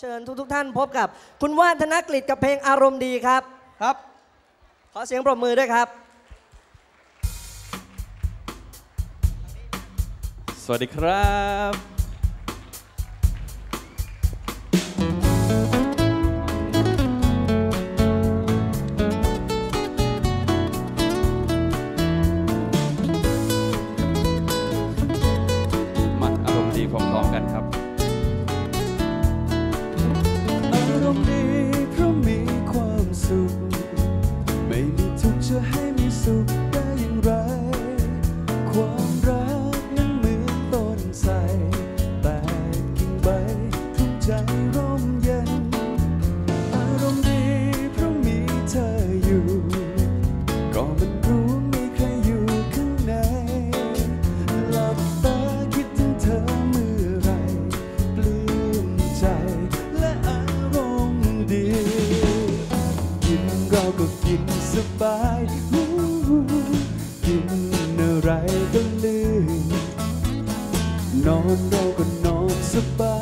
เชิญทุกๆท่านพบกับ คุณว่านธนกฤษกับเพลงอารมณ์ดีครับครับ ขอเสียงปรบมือด้วยครับ สวัสดีครับ ใน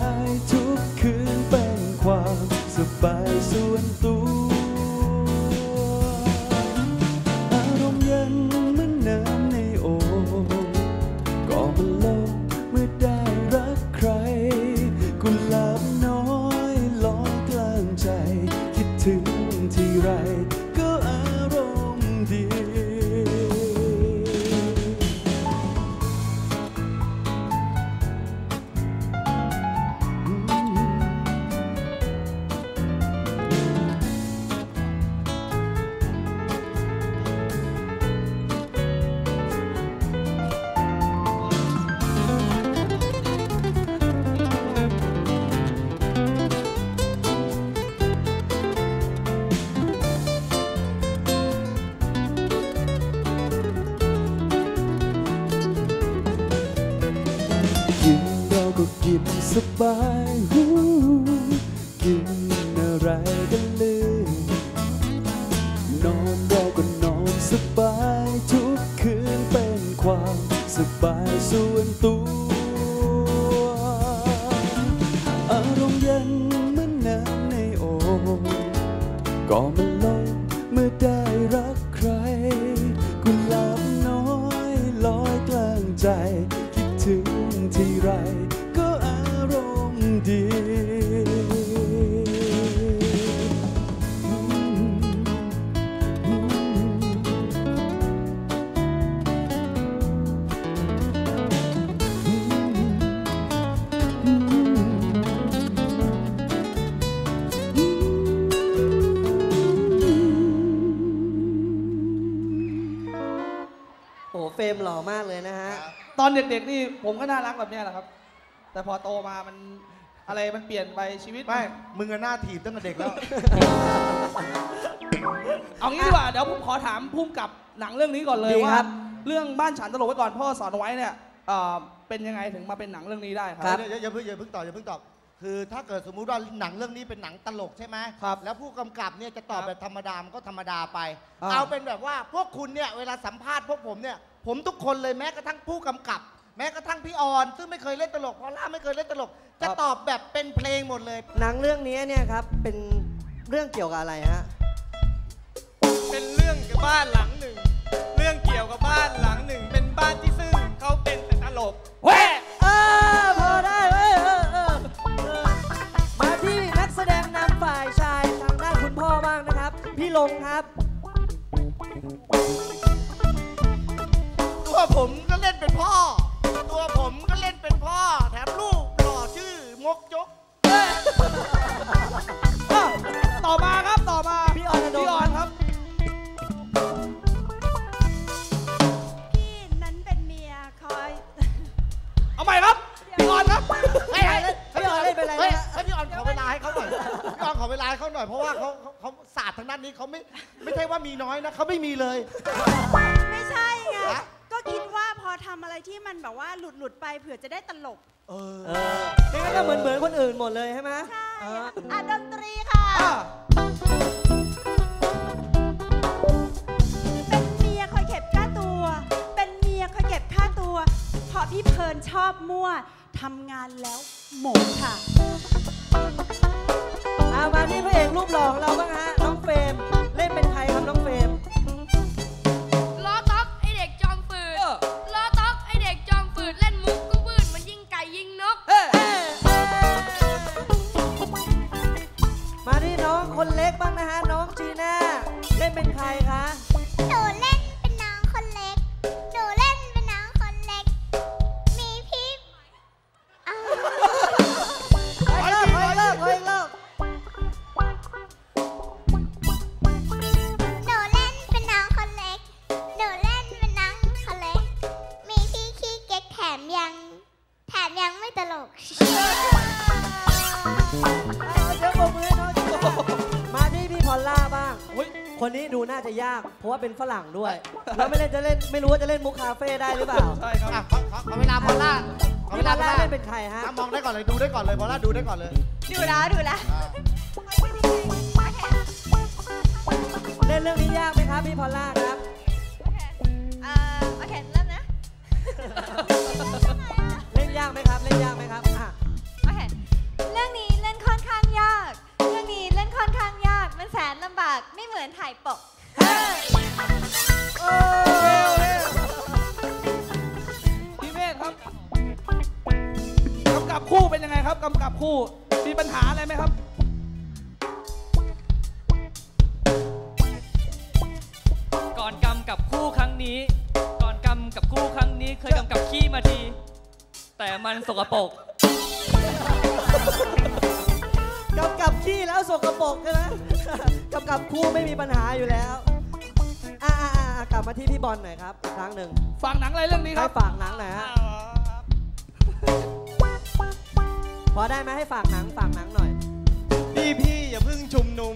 ก็กินสบายหูกินอะไรกันเลยนอนเราก็นอนสบายทุกคืนเป็นความสบายส่วนตัวอารมณ์เย็นเหมือนน้ำในโอ่งก็มันลงเมื่อได้รักใครกุหลาบน้อยลอยกลางใจคิดถึงที่ไร รมหล่อมากเลยนะฮะ ตอนเด็กๆนี่ผมก็น่ารักแบบเนี้ยแหละครับ แต่พอโตมามันอะไรมันเปลี่ยนไปชีวิตไม่ มึงอะหน้าถีบตั้งแต่เด็กแล้ว เอางี้ดีกว่าเดี๋ยวผมขอถามพุ่มกับหนังเรื่องนี้ก่อนเลยดีว่าครับ เรื่องบ้านฉันตลกไว้ก่อนพ่อสอนไว้เนี่ยเอ่อเป็นยังไงถึงมาเป็นหนังเรื่องนี้ได้ครับครับอย่าอย่าเพิ่งอย่าเพิ่งตอบอย่าเพิ่งตอบ คือถ้าเกิดสมมุติว่าหนังเรื่องนี้เป็นหนังตลกใช่ไหมครับแล้วผู้กำกับเนี่ยจะตอบครับแบบธรรมดามันก็ธรรมดาไปอ่าเอาเป็นแบบว่าพวกคุณเนี่ยเวลาสัมภาษณ์พวกผมเนี่ยผมทุกคนเลยแม้กระทั่งผู้กำกับ แม้กระทั่งพี่ออน ซึ่งไม่เคยเล่นตลกพอล่าไม่เคยเล่นตลก จะตอบแบบเป็นเพลงหมดเลย หนังเรื่องนี้เนี่ยครับเป็นเรื่องเกี่ยวกับอะไรฮะเป็นเรื่องกับบ้านหลังหนึ่ง เรื่องเกี่ยวกับบ้านหลังหนึ่ง เป็นบ้านที่ซึ่งเขาเป็นแต่ตลกเว้ ลงครับตัวผมก็เล่นเป็นพ่อ เพราะว่าเขาเขาเขาศาสตร์ทางด้านนี้เขาไม่ไม่ใช่ว่ามีน้อยนะเขาไม่มีเลย ไม่ใช่ไงฮะก็คิดว่าพอทำอะไรที่มันแบบว่าหลุดหลุดๆไปเผื่อจะได้ตลก เออ เออไม่งั้นก็เหมือนเหมือนคนอื่นหมดเลยใช่ไหมใช่เอออะดนตรีค่ะ อะเป็นเมียคอยเก็บค่าตัว เป็นเมียคอยเก็บค่าตัว เพราะพี่เพลินชอบมั่วทำงานแล้วหมกค่ะ เอามาที่พระเอกรูปหล่อของเราบ้างฮะ คนนี้ดูน่าจะยาก เพราะว่าเป็นฝรั่งด้วย แล้วไม่เล่นจะเล่นไม่รู้ว่าจะเล่นมุกคาเฟ่ได้หรือเปล่าใช่ครับอะขอขอขอเวลาพอลล่าขอเวพี่พลาอลพอลล่าล่าเล่นเป็นใครฮะ อะมองได้ก่อนเลยดูได้ก่อนเลยพอลล่าดูได้ก่อนเลยดูแล้วดูแล้วเล่นเรื่องนี้ยากไหมครับพี่พอลล่าครับเอ่อโอเค เริ่มนะ เล่นยากไหมครับ เล่นยากไหมครับ กไม่เหมือนถ่ายปกโอ้พี่เมธครับกำกับคู่เป็นยังไงครับกำกับคู่มีปัญหาอะไรไหมครับ ก่อนกำกับคู่ครั้งนี้ ก่อนกำกับคู่ครั้งนี้ เคยกำกับขี้มาที แต่มันสกปรก กำกับขี้แล้วสกปรกใช่ไหมกำกับคู่ไม่มีปัญหาอยู่แล้วอะอะอะอะกลับมาที่พี่บอลหน่อยครับอีกครั้งหนึ่งฝากหนังอะไรเรื่องนี้คให้รับฝากหนังหน่อยฮะพอได้ไหมให้ฝากหนังฝากหนังหน่อย พี่พี่อย่าเพึ่งชุมนุม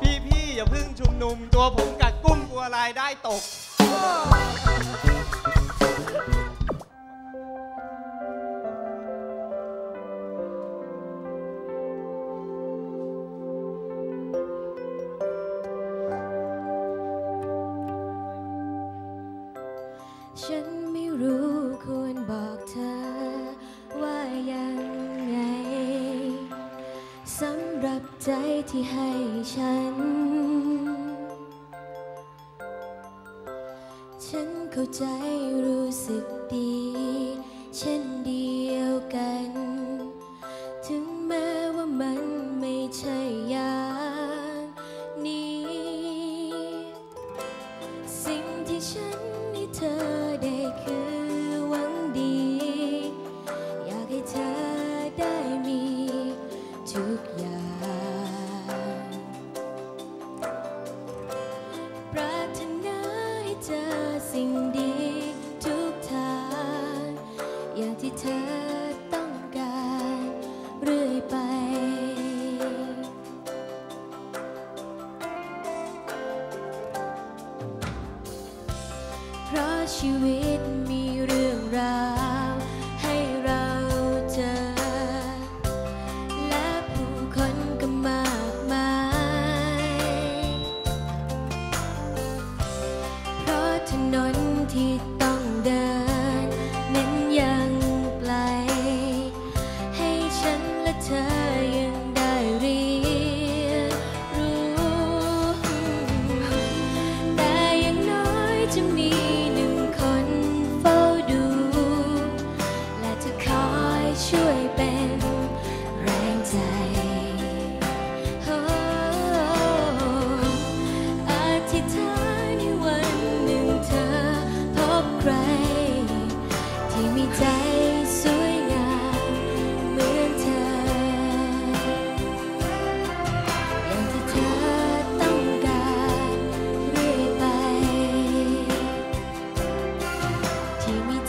พี่พี่อย่าเพึ่งชุมนุม ตัวผมกัดกุ้มกลัวรายได้ตก ที่ให้ฉัน ฉันเข้าใจรู้สึกดี เช่นเดียวกัน อย่างที่เธอ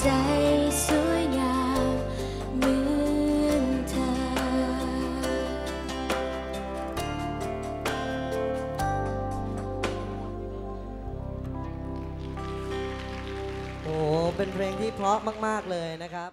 ใจสวยงามเหมือนเธอ โอ้โหเป็นเพลงที่เพราะมาก ๆ เลยนะครับ